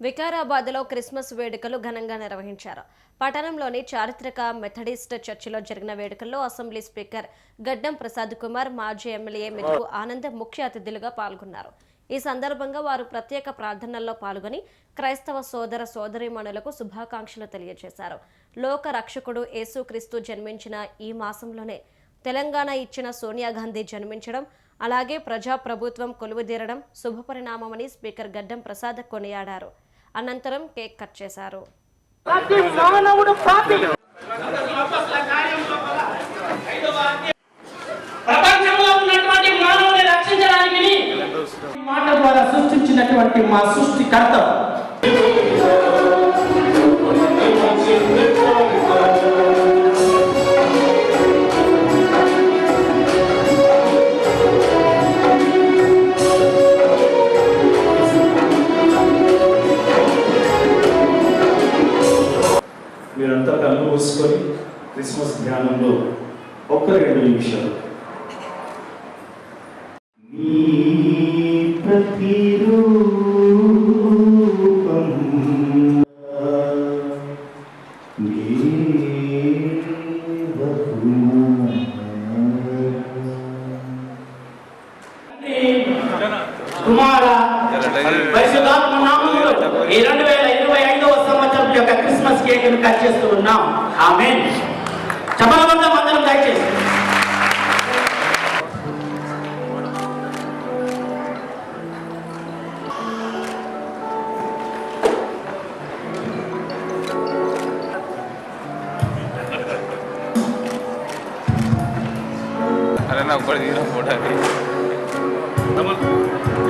వికారాబాద్లో Christmas వేడుకలు ఘనంగా నిర్వహించారు. పట్టణంలోని చారిత్రక మెథడిస్ట్ చర్చిలో జరిగిన వేడుకల్లో అసెంబ్లీ స్పీకర్ గడ్డం ప్రసాద్ కుమార్ మాజీ ఎమ్మెల్యే మెతుకు ఆనంద్ ముఖ్య అతిథులుగా పాల్గొన్నారు. ఈ సందర్భంగా వారు ప్రత్యేక ప్రార్థనల్లో పాల్గొని క్రైస్తవ సోదర సోదరీమణులకు శుభాకాంక్షలు తెలియజేశారు. లోక రక్షకుడు యేసుక్రీస్తు జన్మించిన ఈ మాసంలోనే తెలంగాణ ఇచ్చిన సోనియా గాంధీ జన్మించడం అలాగే ప్రజా ప్రభుత్వం కొలువుదీరడం శుభపరిణామమని స్పీకర్ గడ్డం ప్రసాద్ కొనియాడారు. అనంతరం కేక్ కట్ చేశారు. మాట ద్వారా సృష్టించినటువంటి మా సృష్టికర్త మీరంతా కళ్ళు మూసుకొని క్రిస్మస్ ధ్యానంలో ఒక్క రెండు నిమిషాలు. ప్రతిరూపం కుమార పరిశుద్ధాత్మ నామములో ఈ రెండు వేల ఇరవై ఐదవ సంవత్సరం యొక్క క్రిస్మస్ కేక్ కట్ చేస్తూ ఉన్నాం. ఆమె చపలబంధం అందరం దయచేసి. అరే నా ఒకటి తీసిన ఫోటో అది.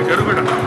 చెడు బిడ్డ దూరా